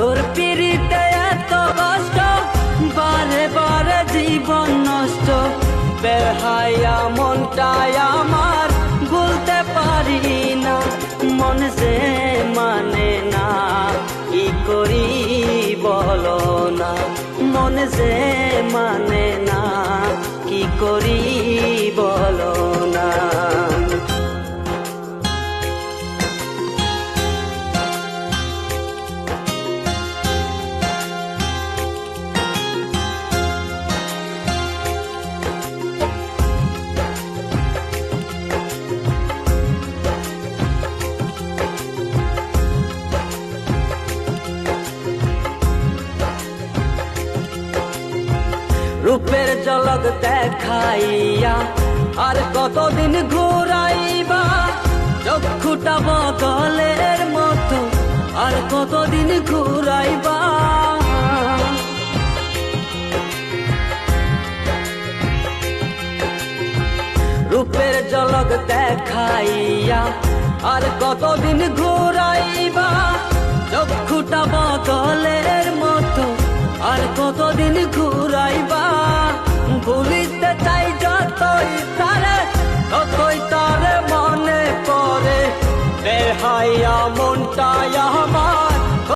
তোর পিড়িতে এত কষ্ট, বারে বারে জীবন নষ্ট। বেহায়া মনটাই আমার বলতে পারি না, মন যে মানে না, কি করি বলো না? মন যে মানে না, কি করি রূপের জলক দেখাইয়া, আর কতদিন ঘুরাইবা? চক্ষুটা বগলের মতো, আর কতদিন ঘুরাইবা? রূপের জলক দেখাইয়া, আর কতদিন ঘুরাইবা? চক্ষুটা বগলের মতো, আর কতদিন ঘুর মনটায় আমার